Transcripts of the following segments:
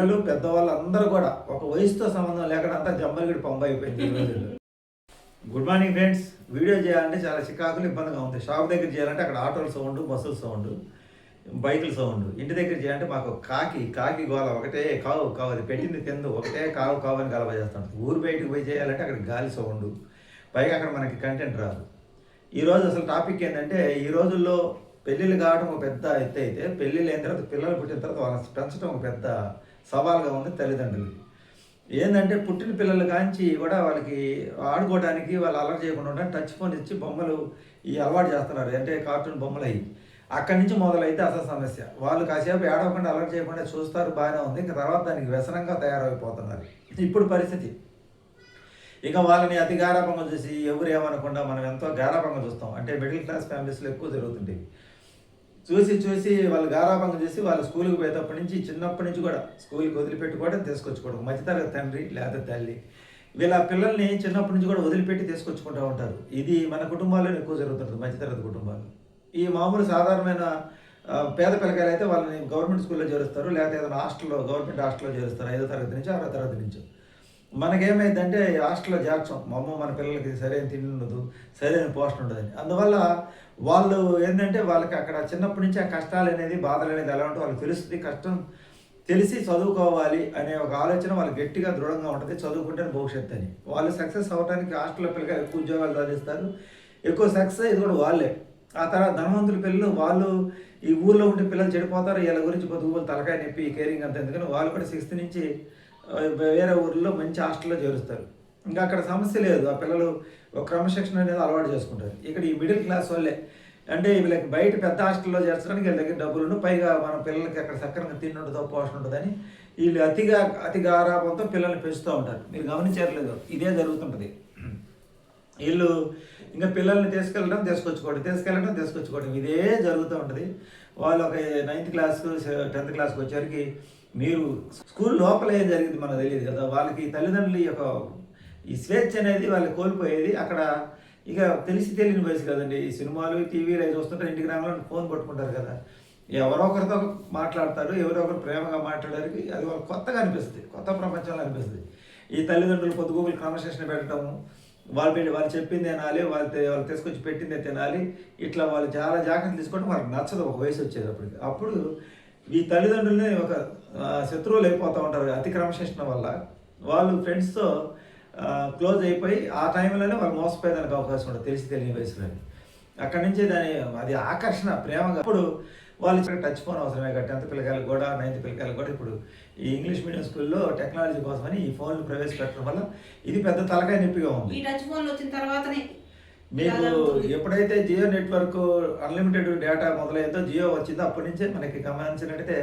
పిల్లలు పెద్దవాళ్ళు అందరూ కూడా ఒక వయసుతో సంబంధం లేకుండా అంతా జమ్మలగిడి పంబ అయిపోయింది గుడ్ మార్నింగ్ ఫ్రెండ్స్ వీడియో చేయాలంటే చాలా చికాకులు ఇబ్బందిగా ఉంది. షాప్ దగ్గర చేయాలంటే అక్కడ ఆటోల సౌండ్ బస్సుల సౌండ్ బైకుల సౌండ్. ఇంటి దగ్గర చేయాలంటే మాకు కాకి కాకి గోల ఒకటే కావు కావు. అది పెట్టింది కింద ఒకటే కావు కావు అని గలవ చేస్తాం. ఊరు బయటకు పోయి చేయాలంటే అక్కడ గాలి సౌండ్. పైగా అక్కడ మనకి కంటెంట్ రాదు. ఈరోజు అసలు టాపిక్ ఏంటంటే ఈ రోజుల్లో పెళ్ళిళ్ళు కావడం ఒక పెద్ద ఎత్తు అయితే పెళ్ళిళ్ళు అయిన తర్వాత పిల్లలు పుట్టిన తర్వాత వాళ్ళని పెంచడం ఒక పెద్ద సవాల్గా ఉంది తల్లిదండ్రులకి ఏంటంటే పుట్టిన పిల్లల కాంచి కూడా వాళ్ళకి ఆడుకోవడానికి వాళ్ళు అలర్ట్ చేయకుండా ఉండడానికి టచ్ ఫోన్ ఇచ్చి బొమ్మలు ఈ అలవాటు చేస్తున్నారు. అంటే కార్టూన్ బొమ్మలు అయ్యి అక్కడి నుంచి మొదలైతే అసలు సమస్య. వాళ్ళు కాసేపు ఏడవకుండా అలర్ట్ చేయకుండా చూస్తారు బాగానే ఉంది. ఇంకా తర్వాత దానికి వ్యసనంగా తయారైపోతున్నారు. ఇప్పుడు పరిస్థితి. ఇక వాళ్ళని అతి గారాభంగా చూసి ఎవరు ఏమనకుండా మనం ఎంతో గారాభంగా చూస్తాం. అంటే మిడిల్ క్లాస్ ఫ్యామిలీస్లో ఎక్కువ జరుగుతుంటాయి చూసి చూసి వాళ్ళు గారాభంగా చేసి వాళ్ళు స్కూల్కి పోయేటప్పటి నుంచి చిన్నప్పటి నుంచి కూడా స్కూల్కి వదిలిపెట్టుకోవడం తీసుకొచ్చుకోవడం. మధ్యతరగతి తండ్రి లేదా తల్లి. వీళ్ళ పిల్లల్ని చిన్నప్పటి నుంచి కూడా వదిలిపెట్టి తీసుకొచ్చుకుంటూ ఉంటారు. ఇది మన కుటుంబాల్లో ఎక్కువ జరుగుతుంది మధ్యతరగతి కుటుంబాలు. ఈ మామూలు సాధారణమైన పేద పిల్లకాయలు అయితే వాళ్ళని గవర్నమెంట్ స్కూల్లో చేరుస్తారు లేకపోతే ఏదైనా హాస్టల్లో గవర్నమెంట్ హాస్టల్లో చేరుస్తారు ఐదో తరగతి నుంచి ఆరో తరగతి నుంచి. మనకేమైందంటే హాస్టల్లో చేర్చం మా అమ్మ మన పిల్లలకి సరైన తిండి ఉండదు సరైన పోషణ ఉండదని. అందువల్ల వాళ్ళు ఏంటంటే వాళ్ళకి అక్కడ చిన్నప్పటి నుంచి ఆ కష్టాలు అనేది బాధలు అనేది ఎలా ఉంటే వాళ్ళకి తెలుస్తుంది. కష్టం తెలిసి చదువుకోవాలి అనే ఒక ఆలోచన వాళ్ళు గట్టిగా దృఢంగా ఉంటుంది. చదువుకుంటేనే భవిష్యత్తు అని. వాళ్ళు సక్సెస్ అవ్వడానికి హాస్టల్లో పిల్లలు ఎక్కువ ఉద్యోగాలు సాధిస్తారు. ఎక్కువ సక్సెస్ ఇది కూడా వాళ్ళే. ఆ తర్వాత ధనవంతుల పిల్లలు వాళ్ళు ఈ ఊర్లో ఉంటే పిల్లలు చెడిపోతారు. వీళ్ళ గురించి పొద్దుగులు తలకాయ నొప్పి కేరింగ్ అంత. ఎందుకని వాళ్ళు కూడా సిక్స్త్ నుంచి వేరే ఊర్లో మంచి హాస్టల్లో చేరుస్తారు. ఇంకా అక్కడ సమస్య లేదు. ఆ పిల్లలు ఒక క్రమశిక్షణ అనేది అలవాటు చేసుకుంటారు. ఇక్కడ ఈ మిడిల్ క్లాస్ వాళ్ళే. అంటే వీళ్ళకి బయట పెద్ద హాస్టల్లో చేర్చడానికి వీళ్ళ దగ్గర డబ్బులను పైగా మన పిల్లలకి అక్కడ సక్రమంగా తిండి ఉండదో పోషణ ఉండదని వీళ్ళు అతిగా అతి గారాభంతో పిల్లల్ని పెంచుతూ ఉంటారు. మీరు గమనించట్లేదు. ఇదే జరుగుతుంటుంది. వీళ్ళు ఇంకా పిల్లల్ని తీసుకెళ్ళడం తీసుకొచ్చుకోవడం తీసుకెళ్ళడం తీసుకొచ్చుకోవడం ఇదే జరుగుతూ ఉంటుంది. వాళ్ళు ఒక నైన్త్ క్లాస్ టెన్త్ క్లాస్కి వచ్చేసరికి మీరు స్కూల్ లోపల ఏం జరిగింది మనకు తెలియదు కదా. వాళ్ళకి తల్లిదండ్రుల యొక్క ఈ స్వేచ్ఛ అనేది వాళ్ళు కోల్పోయేది. అక్కడ ఇక తెలిసి తెలియని వయసు కదండి. ఈ సినిమాలు టీవీలు అవి చూస్తుంటే ఇంటికి రాగానే ఫోన్ పట్టుకుంటారు కదా. ఎవరో ఒకరితో మాట్లాడతారు ఎవరో ఒకరు ప్రేమగా మాట్లాడడానికి అది వాళ్ళు కొత్తగా అనిపిస్తుంది. కొత్త ప్రపంచంలో అనిపిస్తుంది. ఈ తల్లిదండ్రులు పొద్దుగోగులు క్రమశిక్షణ పెట్టడం వాళ్ళు పెట్టి వాళ్ళు చెప్పింది తినాలి వాళ్ళు వాళ్ళు తీసుకొచ్చి పెట్టిందే తినాలి. ఇట్లా వాళ్ళు చాలా జాగ్రత్తలు తీసుకోవడం వాళ్ళకి నచ్చదు. ఒక వయసు వచ్చేటప్పటికి. అప్పుడు ఈ తల్లిదండ్రులనే ఒక శత్రువులు అయిపోతూ ఉంటారు అతి క్రమశిక్షణ వల్ల. వాళ్ళు ఫ్రెండ్స్తో క్లోజ్ అయిపోయి ఆ టైంలోనే వాళ్ళు మోసపోయేదానికి అవకాశం ఉంటుంది తెలిసి తెలియని వయసులో అక్కడి నుంచి దాని అది ఆకర్షణ ప్రేమగా అప్పుడు వాళ్ళు ఇక్కడ టచ్ ఫోన్ అవసరమే కదా టెన్త్ పిల్లకాయలు కూడా నైన్త్ పిల్లకాయలు కూడా. ఇప్పుడు ఈ ఇంగ్లీష్ మీడియం స్కూల్లో టెక్నాలజీ కోసమని ఈ ఫోన్లు ప్రవేశపెట్టడం వల్ల ఇది పెద్ద తలకాయ నొప్పిగా ఉంది. ఈ టచ్ ఫోన్లు వచ్చిన తర్వాతనే మీకు ఎప్పుడైతే జియో నెట్వర్క్ అన్లిమిటెడ్ డేటా మొదలైందో జియో వచ్చిందో అప్పటి నుంచే మనకి గమనించినట్టయితే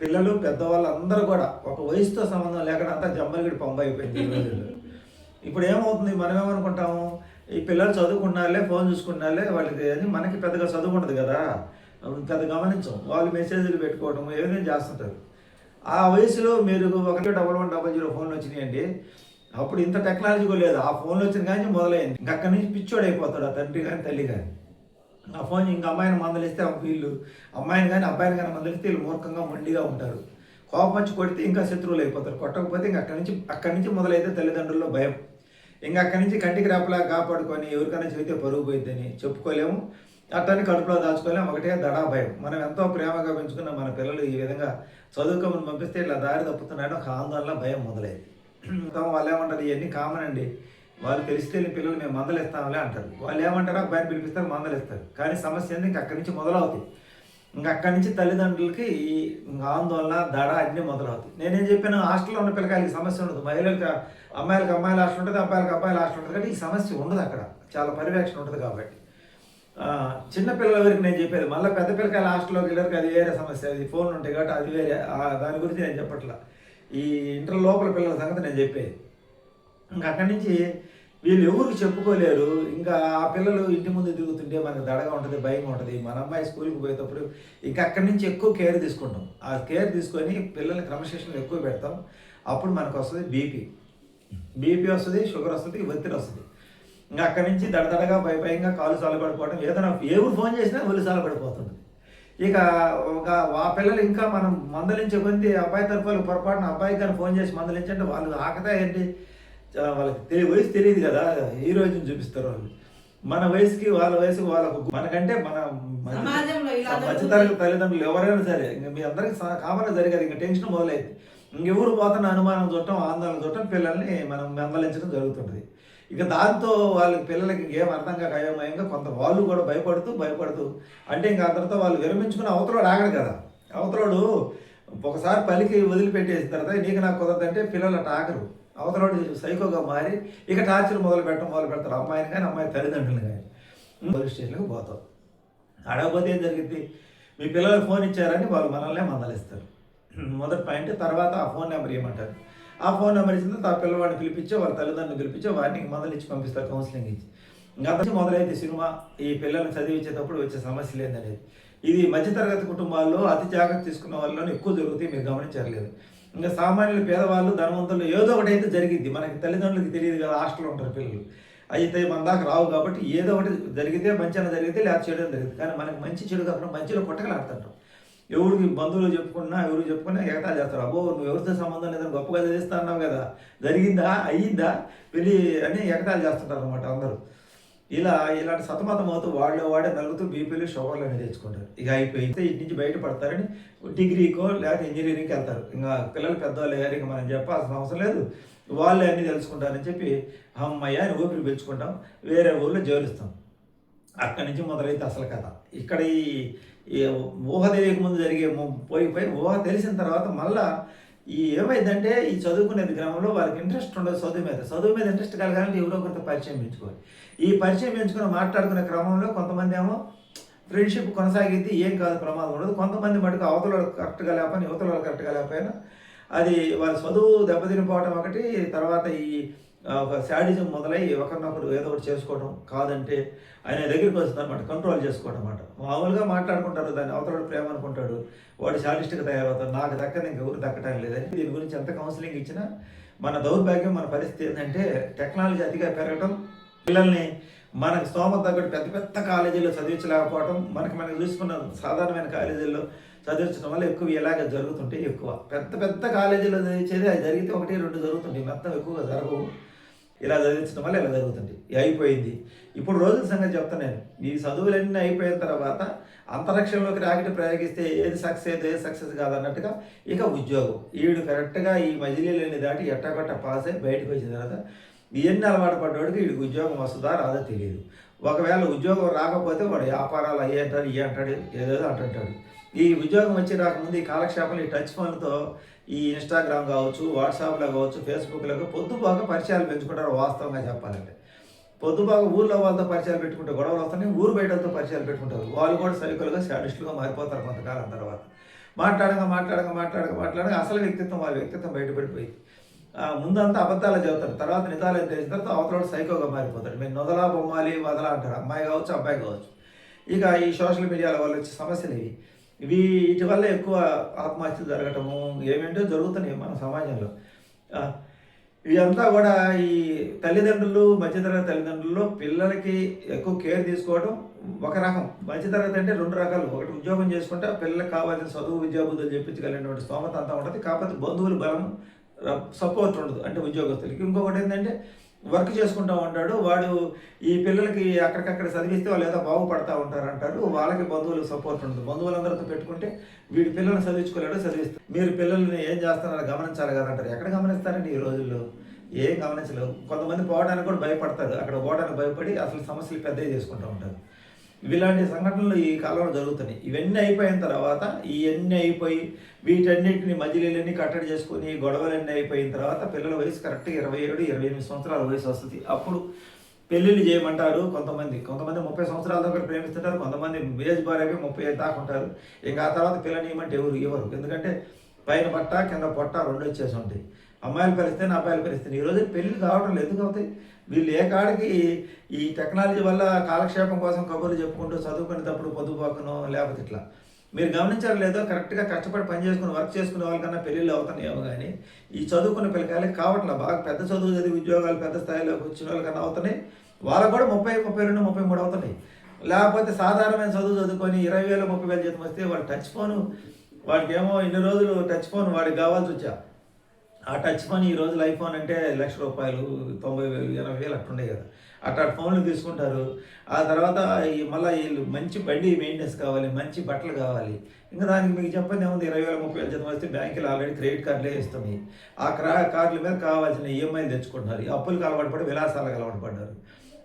పిల్లలు పెద్దవాళ్ళు అందరూ కూడా ఒక వయసుతో సంబంధం లేకుండా అంతా జమ్మలగిడి పంబ అయిపోయింది ఇప్పుడు ఏమవుతుంది? మనం ఏమనుకుంటాము? ఈ పిల్లలు చదువుకున్నారులే ఫోన్ చూసుకున్నారులే వాళ్ళకి అని మనకి పెద్దగా చదువు ఉండదు కదా. పెద్ద గమనించం. వాళ్ళు మెసేజ్లు పెట్టుకోవడం ఏదైనా చేస్తుంటారు? ఆ వయసులో మీరు ఒక డబల్ వన్ డబల్ జీరో ఫోన్లు వచ్చినాయండి. అప్పుడు ఇంత టెక్నాలజీ కూడా లేదు. ఆ ఫోన్లు వచ్చిన కానీ మొదలైంది. ఇంకా అక్కడి నుంచి పిచ్చోడు అయిపోతాడు ఆ తండ్రి కానీ తల్లి కానీ ఆ ఫోన్ ఇంకా అమ్మాయిని మందలిస్తే వీళ్ళు అమ్మాయిని కానీ అబ్బాయిని కానీ మందలిస్తే వీళ్ళు మూర్ఖంగా మొండిగా ఉంటారు. కోపం వచ్చి కొడితే ఇంకా శత్రువులు అయిపోతారు. కొట్టకపోతే ఇంకా అక్కడి నుంచి అక్కడి నుంచి మొదలైతే తల్లిదండ్రుల్లో భయం. ఇంకా అక్కడి నుంచి కంటికి రాపలా కాపాడుకొని ఎవరికైనా చెబితే పరుగు పోయిద్దని చెప్పుకోలేము. అట్టని కడుపులో దాచుకోలేము. ఒకటే దడా భయం. మనం ఎంతో ప్రేమగా పెంచుకున్న మన పిల్లలు ఈ విధంగా చదువుకోమని పంపిస్తే ఇట్లా దారి తప్పుతున్నాడు ఒక ఆందోళన భయం మొదలైంది. వాళ్ళు ఏమంటారు ఇవన్నీ కామన్ అండి. వాళ్ళు తెలిసి తెలియని పిల్లలు మేము మందలిస్తాంలే అంటారు. వాళ్ళు ఏమంటారు అబ్బాయిని పిలిపిస్తారు మందలిస్తారు. కానీ సమస్య ఏంది? ఇంక అక్కడి నుంచి మొదలవుతాయి. ఇంకా అక్కడి నుంచి తల్లిదండ్రులకి ఈ ఇంకా ఆందోళన దడ అన్నీ మొదలవుతాయి. నేనేం చెప్పాను? హాస్టల్లో ఉన్న పిల్లకాయలకి సమస్య ఉండదు. మహిళలకు అమ్మాయిలకు అమ్మాయిల హాస్టల్ ఉంటుంది అబ్బాయిలకు అబ్బాయిల హాస్టల్ ఉంటుంది. కాబట్టి ఈ సమస్య ఉండదు అక్కడ. చాలా పర్యవేక్షణ ఉంటుంది కాబట్టి. చిన్న పిల్లల వరకు నేను చెప్పేది మళ్ళీ పెద్ద పిల్లకాయల హాస్టల్లోకి వెళ్ళరికి అది వేరే సమస్య. అది ఫోన్ ఉంటాయి కాబట్టి అది వేరే. దాని గురించి నేను చెప్పట్లా. ఈ ఇంటర్ లోపల పిల్లల సంగతి నేను చెప్పేది. ఇంకా అక్కడి నుంచి వీళ్ళు ఎవరికి చెప్పుకోలేరు. ఇంకా ఆ పిల్లలు ఇంటి ముందు తిరుగుతుంటే మనకు దడగా ఉంటుంది భయంగా ఉంటుంది. మన అమ్మాయి స్కూల్కి పోయేటప్పుడు ఇంకా అక్కడి నుంచి ఎక్కువ కేర్ తీసుకుంటాం. ఆ కేర్ తీసుకొని పిల్లల్ని క్రమశిక్షణలు ఎక్కువ పెడతాం. అప్పుడు మనకు వస్తుంది బీపీ బీపీ వస్తుంది షుగర్ వస్తుంది ఒత్తిడి వస్తుంది. ఇంకా అక్కడి నుంచి దడదడగా భయ భయంగా కాలు సాలపడిపోవడం ఏదైనా ఎవరు ఫోన్ చేసినా ఒళ్ళు సాలపడిపోతుంది ఇక ఒక ఆ పిల్లలు ఇంకా మనం మందలించే కొద్ది అబ్బాయి తరఫున పొరపాటున అబ్బాయి కానీ ఫోన్ చేసి మందలించంటే వాళ్ళు ఆకతా ఏంటి? వాళ్ళకి తెలియ వయసు తెలియదు కదా హీరోయిజం చూపిస్తారు వాళ్ళు. మన వయసుకి వాళ్ళ వయసుకి వాళ్ళకు మనకంటే మన మధ్య- మధ్యతరగతి తల్లిదండ్రులు ఎవరైనా సరే ఇంకా మీ అందరికి కామన్ జరిగేది ఇంకా టెన్షన్ మొదలైంది ఇంకెవరు పోతున్న అనుమానం చూడటం ఆందోళన చూడటం పిల్లల్ని మనం మందలించడం జరుగుతుంటుంది. ఇక దాంతో వాళ్ళ పిల్లలకి ఏం అర్థం కాక అయోమయంగా కొంత వాళ్ళు కూడా భయపడుతూ భయపడుతూ అంటే ఇంకా అందరితో వాళ్ళు విరమించుకుని అవతలోడు ఆగడు కదా. అవతలోడు ఒకసారి పలికి వదిలిపెట్టేసిన తర్వాత నీకు నాకు కుదరదంటే పిల్లలు అట్ట ఆగరు. అవతలోడు సైకోగా మారి ఇక టార్చర్ మొదలు పెట్టడం మొదలు పెడతారు అమ్మాయిని కానీ అమ్మాయి తల్లిదండ్రులు కానీ. పోలీస్ స్టేషన్కి పోతాం. అడగపోతే ఏం జరిగింది మీ పిల్లలకు ఫోన్ ఇచ్చారని వాళ్ళు మనల్నే మందలిస్తారు. మొదటి పాయింట్ తర్వాత ఆ ఫోన్ నెంబర్ ఇవ్వమంటారు. ఆ ఫోన్ నెంబర్ ఇచ్చిన తర్వాత ఆ పిల్లవాడిని పిలిపించి వాళ్ళ తల్లిదండ్రులు పిలిపించి వారిని మొదలు ఇచ్చి పంపిస్తారు కౌన్సిలింగ్ ఇచ్చి. ఇంకా మొదలైతే సినిమా ఈ పిల్లల్ని చదివించేటప్పుడు వచ్చే సమస్య లేదనేది. ఇది మధ్యతరగతి కుటుంబాల్లో అతి జాగ్రత్త తీసుకున్న వాళ్ళలో ఎక్కువ జరుగుతాయి మీరు గమనించలేదు ఇంకా సామాన్యులు పేదవాళ్ళు ధనవంతులు ఏదో ఒకటి అయితే జరిగింది మనకి తల్లిదండ్రులకి తెలియదు కదా హాస్టల్లో ఉంటారు పిల్లలు. అయితే మన దాకా రావు కాబట్టి ఏదో ఒకటి జరిగితే మంచిగా జరిగితే లేదా చెడు జరిగింది కానీ మనకి మంచి చెడు కాకుండా మంచిలో కొట్టకలాడుతుంటాం ఎవరికి బంధువులు చెప్పుకున్నా ఎవరు చెప్పుకున్నా ఎగటాలు చేస్తారు? అబ్బో నువ్వు ఎవరితో సంబంధం లేదని గొప్పగా చదివిస్తా అన్నావు కదా. జరిగిందా? అయ్యిందా? పెళ్ళి అని ఎగటాలు చేస్తుంటారు అనమాట అందరూ. ఇలా ఇలాంటి సతమతం అవుతూ వాళ్ళే వాడే నలుగుతూ బీపీలు షుగర్లు అనేది తెచ్చుకుంటారు. ఇక అయిపోయితే ఇంటి నుంచి బయటపడతారని డిగ్రీకో లేకపోతే ఇంజనీరింగ్కి వెళ్తారు. ఇంకా పిల్లలు పెద్దవాళ్ళు అయ్యారు ఇంకా మనం చెప్పాల్సిన అవసరం లేదు. వాళ్ళే అన్నీ తెలుసుకుంటారని చెప్పి అమ్మయ్య అని ఊపిరి పీల్చుకుంటాం. వేరే ఊళ్ళో జోలిస్తాం. అక్కడి నుంచి మొదలైతే అసలు కథ. ఇక్కడ ఈ ఊహ తెలియక ముందు జరిగే ము- పోయి పోయి ఊహ తెలిసిన తర్వాత మళ్ళా ఈ ఏమైందంటే ఈ చదువుకునేది గ్రామంలో వాళ్ళకి ఇంట్రెస్ట్ ఉండదు చదువు మీద. చదువు మీద ఇంట్రెస్ట్ కలగాలంటే ఎవరో కొంత పరిచయం పెంచుకోవాలి. ఈ పరిచయం పెంచుకుని మాట్లాడుకునే క్రమంలో కొంతమంది ఏమో ఫ్రెండ్షిప్ కొనసాగితే ఏం కాదు ప్రమాదం ఉండదు. కొంతమంది మటుకు అవతల కరెక్ట్గా లేకపోయినా యువతల కరెక్ట్గా లేకపోయినా అది వాళ్ళ చదువు దెబ్బతినిపోవడం ఒకటి తర్వాత ఈ ఒక శాడిజం మొదలై ఒకరినొకరు ఏదో ఒకటి చేసుకోవడం కాదంటే ఆయన దగ్గరికి వస్తుందన్నమాట కంట్రోల్ చేసుకోవడం అనమాట మామూలుగా మాట్లాడుకుంటారు దాన్ని అవతల ప్రేమ అనుకుంటాడు వాడు శాడిస్ట్గా తయారవుతాడు నాకు దక్కని ఇంకెవరు దక్కటం లేదని దీని గురించి ఎంత కౌన్సిలింగ్ ఇచ్చినా మన దౌర్భాగ్యం మన పరిస్థితి ఏంటంటే టెక్నాలజీ అతిగా పెరగటం పిల్లల్ని మనకు స్తోమత తగ్గట్టు పెద్ద పెద్ద కాలేజీల్లో చదివించలేకపోవడం మనకి మనకు చూసుకున్న సాధారణమైన కాలేజీల్లో చదివించడం వల్ల ఎక్కువ ఇలాగ జరుగుతుంటే ఎక్కువ. పెద్ద పెద్ద కాలేజీలో చదివించేది అది జరిగితే ఒకటి రెండు జరుగుతుంటాయి మొత్తం ఎక్కువగా జరగవు. ఇలా చదివించడం వల్ల ఇలా జరుగుతుంది. అయిపోయింది. ఇప్పుడు రోజుల సంగతి చెప్తా నేను. ఈ చదువులన్నీ అయిపోయిన తర్వాత అంతరిక్షంలోకి రాకెట్ ప్రయోగిస్తే ఏది సక్సెస్ ఏది ఏది సక్సెస్ కాదన్నట్టుగా ఇక ఉద్యోగం. ఈడు కరెక్ట్గా ఈ మజిలీలని దాటి ఎట్టగొట్ట పాస్ అయి బయటకు వచ్చిన తర్వాత ఇవన్నీ అలవాటు పడ్డవాడికి వీడికి ఉద్యోగం వస్తుందా రాదో తెలియదు ఒకవేళ ఉద్యోగం రాకపోతే వాడు వ్యాపారాలు అయ్యి అంటాడు ఇవి అంటాడు ఏదేదో అంటుంటాడు. ఈ ఉద్యోగం వచ్చి రాకముందు ఈ కాలక్షేపాలు ఈ టచ్ ఫోన్తో ఈ ఇన్స్టాగ్రామ్ కావచ్చు వాట్సాప్లో కావచ్చు ఫేస్బుక్లో పొద్దుబాగా పరిచయాలు పెంచుకుంటారు వాస్తవంగా చెప్పాలంటే. పొద్దుబాగా ఊర్లో వాళ్ళతో పరిచయాలు పెట్టుకుంటే గొడవలు వస్తాయి ఊరు బయటతో పరిచయాలు పెట్టుకుంటారు. వాళ్ళు కూడా సైకిల్గా శాడిస్టులుగా మారిపోతారు కొంతకాలం తర్వాత. మాట్లాడగా మాట్లాడగా మాట్లాడగా మాట్లాడగా అసలు వ్యక్తిత్వం వాళ్ళ వ్యక్తిత్వం బయటపడిపోయింది ముందంతా అబద్ధాలు చెబుతారు. తర్వాత నిజాలు తెలిసిన తర్వాత అవతల సైకోగా మారిపోతాడు. మీరు నొదలా బొమ్మాలి వదలా అంటారు. అమ్మాయి కావచ్చు అబ్బాయి కావచ్చు. ఇక ఈ సోషల్ మీడియాల వల్ల వచ్చే సమస్యలు ఇవి. ఇవి వీటి వల్ల ఎక్కువ ఆత్మహత్యలు జరగటము ఏమేంటో జరుగుతున్నాయి మన సమాజంలో. ఇవంతా ఇదంతా కూడా ఈ తల్లిదండ్రులు మధ్యతరగతి తల్లిదండ్రుల్లో పిల్లలకి ఎక్కువ కేర్ తీసుకోవడం ఒక రకం. మధ్యతరగతి అంటే రెండు రకాలు. ఒకటి ఉద్యోగం చేసుకుంటే పిల్లలకు కావాల్సిన చదువు విద్యాబుద్ధులు చెప్పించగలిగినటువంటి స్తోమత అంతా ఉంటుంది. కాకపోతే బంధువుల బలం సపోర్ట్ ఉండదు. అంటే ఉద్యోగస్తులకి. ఇంకొకటి ఏంటంటే వర్క్ చేసుకుంటూ ఉంటాడు. వాడు ఈ పిల్లలకి అక్కడికక్కడ చదివిస్తే వాళ్ళు ఏదో బాగుపడతా ఉంటారు అంటారు. వాళ్ళకి బంధువులకు సపోర్ట్ ఉండదు బంధువులందరితో పెట్టుకుంటే వీడి పిల్లల్ని చదివించుకోలేడు చదివిస్తారు మీరు పిల్లల్ని ఏం చేస్తున్నారో గమనించాలి కదా అంటారు. ఎక్కడ గమనిస్తారండి ఈ రోజుల్లో? ఏం గమనించలేవు. కొంతమంది పోవడానికి కూడా భయపడతారు. అక్కడ పోవడానికి భయపడి అసలు సమస్యలు పెద్దవి చేసుకుంటూ ఉంటారు. ఇలాంటి సంఘటనలు ఈ కాలంలో జరుగుతున్నాయి. ఇవన్నీ అయిపోయిన తర్వాత ఇవన్నీ అయిపోయి వీటన్నిటిని మజిలీలన్నీ కట్టడి చేసుకొని గొడవలన్నీ అయిపోయిన తర్వాత పిల్లల వయసు కరెక్ట్గా ఇరవై ఏడు ఇరవై ఎనిమిది సంవత్సరాల వయసు వస్తుంది. అప్పుడు పెళ్ళిళ్ళు చేయమంటారు కొంతమంది. కొంతమంది ముప్పై సంవత్సరాల దగ్గర ప్రేమిస్తుంటారు కొంతమంది ఏజ్ బారేవి ముప్పై ఐదు దాకా ఉంటారు. ఇంకా ఆ తర్వాత పిల్లని ఇవ్వమంటే ఎవరు? ఇవ్వరు ఎందుకంటే పైన పట్ట కింద పొట్ట రెండు వచ్చేసి ఉంటాయి. అమ్మాయిల పరిస్థితి అబ్బాయిల పరిస్థితి. ఈరోజు పెళ్ళి కావడం లేదు. ఎందుకు అవుతాయి వీళ్ళు ఏ కాడికి ఈ టెక్నాలజీ వల్ల కాలక్షేపం కోసం కబుర్లు చెప్పుకుంటూ చదువుకునేటప్పుడు పొద్దుపోకను లేకపోతే ఇట్లా. మీరు గమనించారు లేదో కరెక్ట్గా కష్టపడి పని చేసుకుని వర్క్ చేసుకునే వాళ్ళకన్నా పెళ్ళిళ్ళు అవుతున్నాయేమో కానీ ఈ చదువుకునే పిల్లకాయలకి కావట్లే. బాగా పెద్ద చదువు చదివి ఉద్యోగాలు పెద్ద స్థాయిలోకి వచ్చిన వాళ్ళకన్నా అవుతున్నాయి. వాళ్ళకు కూడా ముప్పై ముప్పై రెండు ముప్పై మూడు అవుతున్నాయి. లేకపోతే సాధారణమైన చదువు చదువుకొని ఇరవై వేల ముప్పై వేలు జీతం వస్తే వాడు టచ్ ఫోను వాడికి ఏమో ఇన్ని రోజులు టచ్ ఫోన్ వాడికి కావాల్సి వచ్చా? ఆ టచ్ ఫోన్ ఈ రోజులు ఐఫోన్ అంటే లక్ష రూపాయలు తొంభై వేలు ఎనభై వేలు అట్టుండే కదా. అట్లా ఫోన్లు తీసుకుంటారు. ఆ తర్వాత మళ్ళీ వీళ్ళు మంచి బండి మెయింటెనెన్స్ కావాలి మంచి బట్టలు కావాలి. ఇంకా దానికి మీకు చెప్పండి ఏముంది? ఇరవై వేల ముప్పై వేలు జీతం వస్తే బ్యాంకులు ఆల్రెడీ క్రెడిట్ కార్డులే ఇస్తున్నాయి. ఆ క్రా కార్డుల మీద కావాల్సిన ఈఎంఐలు తెచ్చుకుంటున్నారు. ఈ అప్పులకు అలవాటు పడి విలాసాలకు అలవాటు పడ్డారు.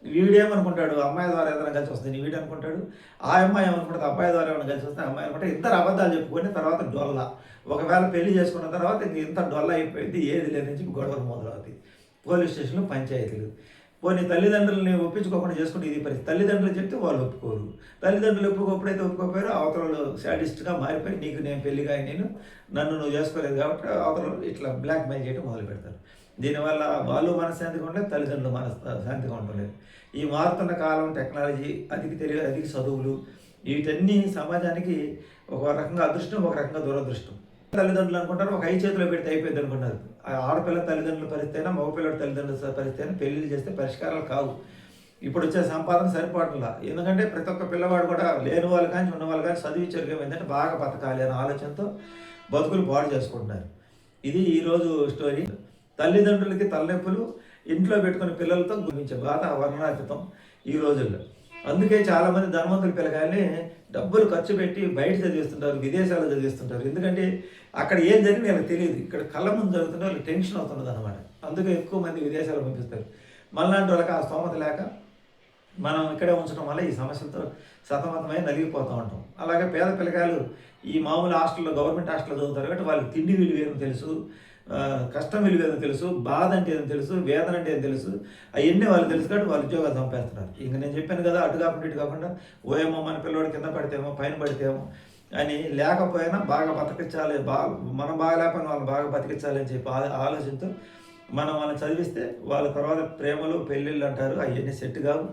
వీడేమనుకుంటాడు అమ్మాయి ద్వారా ఏదైనా కలిసి వస్తుంది వీడు అనుకుంటాడు? ఆ అమ్మాయి ఏమనుకుంటుంది? అబ్బాయి ద్వారా ఏమైనా కలిసి వస్తే అమ్మాయి అనుకుంటే ఇద్దరు అబద్ధాలు చెప్పుకొని తర్వాత డొల్ల. ఒకవేళ పెళ్ళి చేసుకున్న తర్వాత ఇంక ఇంత డొల్ల అయిపోయింది ఏది లేదని చెప్పి గొడవలు మొదలవుతాయి. పోలీస్ స్టేషన్లో పంచాయతీలు. పోనీ తల్లిదండ్రులని ఒప్పించుకోకుండా చేసుకుంటే ఇది పరిస్థితి. తల్లిదండ్రులు చెప్తే వాళ్ళు ఒప్పుకోరు. తల్లిదండ్రులు ఒప్పుకోప్పుడైతే ఒప్పుకోపోయారు అవతలలో శాడిస్ట్గా మారిపోయి నీకు నేను పెళ్ళిగా నేను నన్ను నువ్వు చేసుకోలేదు కాబట్టి అవతల ఇట్లా బ్లాక్ మెయిల్ చేయడం మొదలు పెడతారు దీనివల్ల వాళ్ళు మనశ్శాంతిగా ఉండలేదు తల్లిదండ్రులు మన శాంతిగా ఉండలేదు. ఈ మారుతున్న కాలం టెక్నాలజీ అధిక తెలివి అధిక చదువులు వీటన్ని సమాజానికి ఒక రకంగా అదృష్టం ఒక రకంగా దురదృష్టం. తల్లిదండ్రులు అనుకుంటారు ఒక ఐ చేతిలో పెడితే అయిపోయింది అనుకున్నారు ఆ ఆడపిల్ల తల్లిదండ్రుల పరిస్థితి అయినా మగపిల్లడి తల్లిదండ్రుల పరిస్థితి అయినా పెళ్ళిళ్ళు చేస్తే పరిష్కారాలు కావు. ఇప్పుడు వచ్చే సంపాదన సరిపడలా ఎందుకంటే ప్రతి ఒక్క పిల్లవాడు కూడా లేని వాళ్ళు కానీ ఉన్న వాళ్ళు కానీ చదివించారు ఏంటంటే బాగా బతకాలి అనే ఆలోచనతో బతుకులు పాడు చేసుకుంటున్నారు. ఇది ఈరోజు స్టోరీ తల్లిదండ్రులకి తలనొప్పులు ఇంట్లో పెట్టుకుని పిల్లలతో గురించే బాధ వర్ణాతీతం ఈ రోజుల్లో. అందుకే చాలామంది ధనవంతుల పిల్లగానే డబ్బులు ఖర్చు పెట్టి బయట చదివిస్తుంటారు విదేశాల్లో చదివిస్తుంటారు. ఎందుకంటే అక్కడ ఏం జరిగింది వాళ్ళకి తెలియదు. ఇక్కడ కళ్ళ ముందు జరుగుతుంటే వాళ్ళకి టెన్షన్ అవుతున్నది అనమాట అందుకే ఎక్కువ మంది విదేశాలు పంపిస్తారు. మనలాంటి వాళ్ళకి ఆ స్తోమత లేక మనం ఇక్కడే ఉంచడం వల్ల ఈ సమస్యలతో సతమతమై నలిగిపోతూ ఉంటాం. అలాగే పేద పిల్లకాయలు ఈ మామూలు హాస్టల్లో గవర్నమెంట్ హాస్టల్లో చదువుతారు కాబట్టి వాళ్ళకి తిండి విలువ ఏమో తెలుసు. కష్టం విలువ ఏదో తెలుసు బాధ అంటే ఏదో తెలుసు వేదన అంటే ఏదో తెలుసు అవన్నీ వాళ్ళు తెలుసు కాబట్టి వాళ్ళు ఉద్యోగాలు సంపేస్తున్నారు. ఇంక నేను చెప్పాను కదా అటు కాకుండా ఇటు కాకుండా ఓయేమో మన పిల్లవాడు కింద పడితేమో పైన పడితేమో అని లేకపోయినా బాగా బతికించాలి బాగా మనం బాగా లేకపోయినా వాళ్ళు బాగా బతికించాలి అని చెప్పి ఆలోచనతో మనం వాళ్ళని చదివిస్తే వాళ్ళ తర్వాత ప్రేమలు పెళ్ళిళ్ళు అంటారు అవన్నీ సెట్ కావు.